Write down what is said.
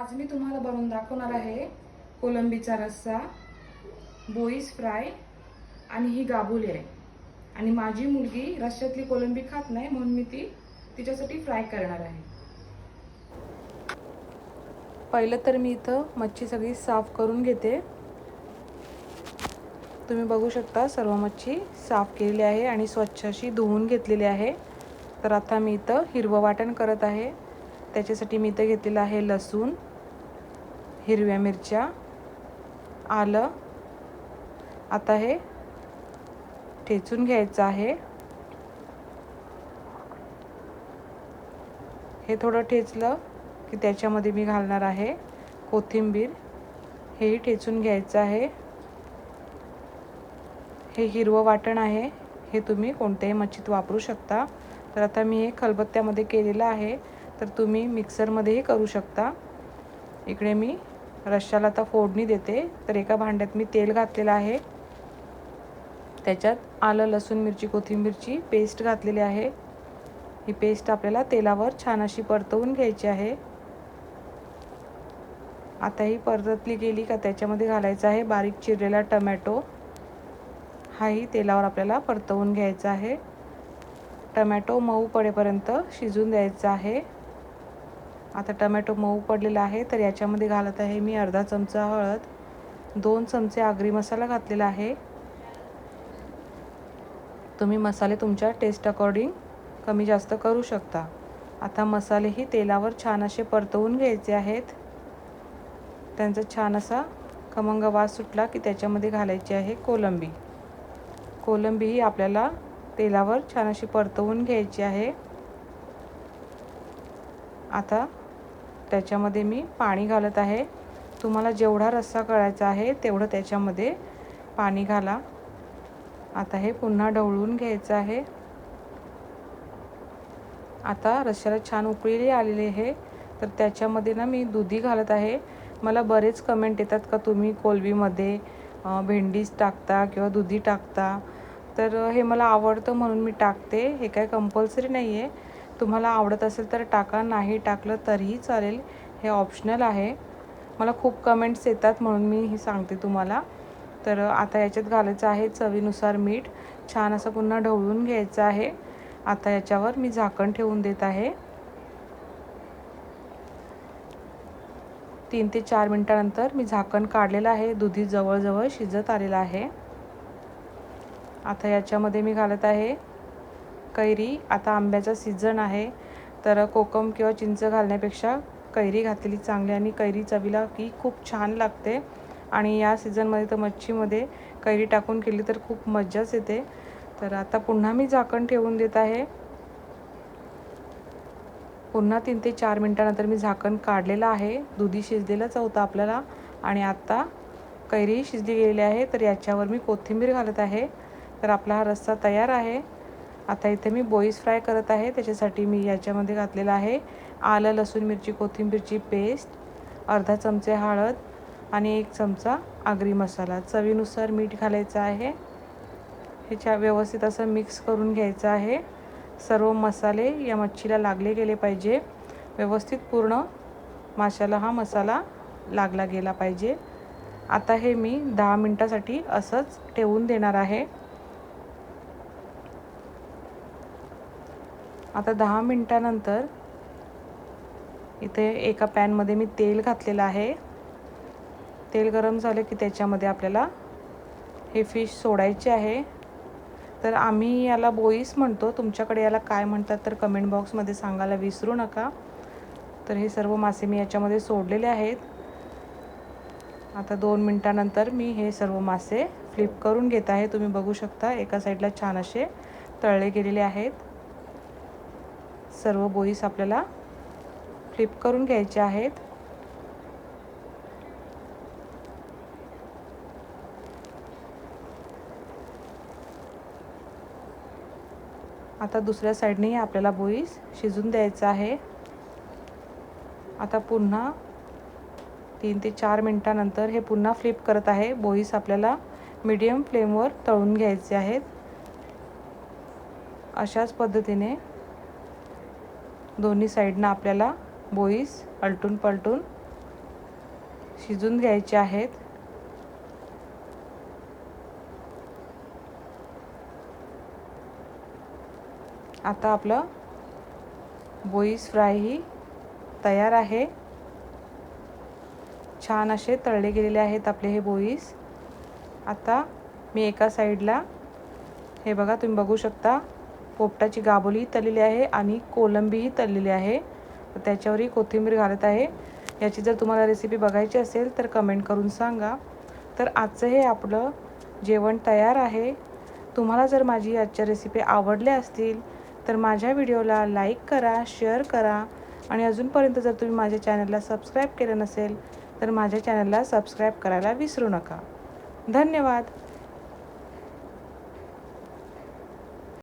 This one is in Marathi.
आज मी तुम्हाला बनवून दाखवणार आहे कोलंबीचा रस्सा बोईस फ्राय आणि ही गाबुली आहे आणि माझी मुलगी रश्श्यातली कोलंबी खात नाही म्हणून मी ती तिच्यासाठी फ्राय करणार आहे. पहिलं तर मी इथं मच्छी सगळी साफ करून घेते. तुम्ही बघू शकता सर्व मच्छी साफ केलेली आहे आणि स्वच्छ अशी धुवून घेतलेली आहे. तर आता मी इथं हिरवं वाटण करत आहे. त्याच्यासाठी मी इथं घेतलेलं आहे लसूण हिरव्या मिरच्या आलं. आता हे ठेचून घ्यायचं आहे. हे थोडं ठेचलं की त्याच्यामध्ये मी घालणार आहे कोथिंबीर. हेही ठेचून घ्यायचं आहे. हे हिरवं वाटण आहे. हे तुम्ही कोणत्याही मच्छीत वापरू शकता. तर आता मी हे खलबत्त्यामध्ये केलेलं आहे. तर तुम्ही मिक्सरमध्येही करू शकता. इकडे मी रश्शाला आता फोडणी देते. तर एका भांड्यात मी तेल घातलेलं आहे. त्याच्यात आलं लसूण मिरची कोथिंबीरची पेस्ट घातलेली आहे. ही पेस्ट आपल्याला तेलावर छान अशी परतवून घ्यायची आहे. आता ही परतली गेली का त्याच्यामध्ये घालायचं आहे बारीक चिरलेला टमॅटो. हाही तेलावर आपल्याला परतवून घ्यायचा आहे. टमॅटो मऊ पडेपर्यंत शिजून द्यायचा आहे. आता टमॅटो मऊ पडलेला आहे तर याच्यामध्ये घालत आहे मी अर्धा चमचा हळद दोन चमचे आगरी मसाला घातलेला आहे. तुम्ही मसाले तुमच्या टेस्ट अकॉर्डिंग कमी जास्त करू शकता. आता मसालेही तेलावर छान असे परतवून घ्यायचे आहेत. त्यांचा छान असा खमंग वास सुटला की त्याच्यामध्ये घालायची आहे कोलंबी. कोलंबी ही आपल्याला तेलावर छान अशी परतवून घ्यायची आहे. आता त्याच्यामध्ये मी पाणी घालत आहे. तुम्हाला जेवढा रस्सा करायचा आहे तेवढं त्याच्यामध्ये पाणी घाला. आता हे पुन्हा ढवळून घ्यायचं आहे. आता रश्श्याला छान उकळी आलेली आहे. तर त्याच्यामध्ये ना मी दुधी घालत आहे. मला बरेच कमेंट येतात का तुम्ही कोलबीमध्ये भेंडीच टाकता किंवा दुधी टाकता? तर हे मला आवडतं म्हणून मी टाकते. हे काय कंपल्सरी नाही आहे तुम्हाला आवडत असेल तर टाका नाही टाकलं तरीही चालेल. हे ऑप्शनल आहे. मला खूप कमेंट्स येतात म्हणून मी हे सांगते तुम्हाला. तर आता याच्यात घालायचं आहे चवीनुसार मीठ. छान असं पुन्हा ढवळून घ्यायचं आहे. आता याच्यावर मी झाकण ठेवून देत आहे. तीन ते चार मिनटानंतर मी झाकण काढलेलं आहे. दुधी जवळजवळ शिजत आलेलं आहे. आता याच्यामध्ये मी घालत आहे कैरी आता आंब्याचा सीझन आहे तर कोकम किंवा चिंच घालण्यापेक्षा कैरी घातलेली चांगली आणि कैरी चवीला की खूप छान लागते. आणि या सीझनमध्ये तर मच्छीमध्ये कैरी टाकून केली तर खूप मज्जाच येते. तर आता पुन्हा मी झाकण ठेवून देत आहे. पुन्हा तीन ते चार मिनटानंतर मी झाकण काढलेलं आहे. दुधी शिजलेलंच होतं आपल्याला. आणि आत्ता कैरी शिजली गेलेली आहे तर याच्यावर मी कोथिंबीर घालत आहे. तर आपला हा रस्सा तयार आहे. आता इथे मी बोईस फ्राय करत आहे. त्याच्यासाठी मी याच्यामध्ये घातलेलं आहे आलं लसूण मिरची कोथिंबीरची पेस्ट अर्धा चमचे हळद आणि एक चमचा आगरी मसाला. चवीनुसार मीठ घालायचं आहे. ह्याच्या व्यवस्थित असं मिक्स करून घ्यायचं आहे. सर्व मसाले या मच्छीला लागले गेले पाहिजे. व्यवस्थित पूर्ण माशाला हा मसाला लागला गेला पाहिजे. आता हे मी दहा मिनटासाठी असंच ठेवून देणार आहे. आता दहा मिनटानंतर इथे एका पॅनमध्ये मी तेल घातलेलं आहे. तेल गरम झालं की त्याच्यामध्ये आपल्याला हे फिश सोडायचे आहे. तर आम्ही याला बोईस म्हणतो. तुमच्याकडे याला काय म्हणतात तर कमेंट बॉक्समध्ये सांगायला विसरू नका. तर हे सर्व मासे मी याच्यामध्ये सोडलेले आहेत. आता दोन मिनटानंतर मी हे सर्व मासे फ्लिप करून घेत आहे. तुम्ही बघू शकता एका साईडला छान असे तळले गेलेले आहेत. सर्व बोईस आपल्याला फ्लिप करून घ्यायचे आहेत. आता दुसऱ्या साईडनेही आपल्याला बोईस शिजून द्यायचं आहे. आता पुन्हा तीन ते चार मिनटानंतर हे पुन्हा फ्लिप करत आहे. बोईस आपल्याला मीडियम फ्लेमवर तळून घ्यायचे आहेत. अशाच पद्धतीने दोन्ही साईडनं आपल्याला बोईस अलटून पलटून शिजून घ्यायचे आहेत. आता आपलं बोईस फ्राय ही तयार आहे. छान असे तळले गेलेले आहेत आपले हे बोईस. आता मी एका साईडला हे बघा तुम्ही बघू शकता. पोपटाची गाबोलीही तळलेली आहे आणि कोलंबीही तळलेली आहे. त्याच्यावरही कोथिंबीर घालत आहे. याची जर तुम्हाला रेसिपी बघायची असेल तर कमेंट करून सांगा. तर आजचं हे आपलं जेवण तयार आहे. तुम्हाला जर माझी आजच्या रेसिपी आवडल्या असतील तर माझ्या व्हिडिओला लाईक करा शेअर करा. आणि अजूनपर्यंत जर तुम्ही माझ्या चॅनलला सबस्क्राईब केलं नसेल तर माझ्या चॅनलला सबस्क्राईब करायला विसरू नका. धन्यवाद.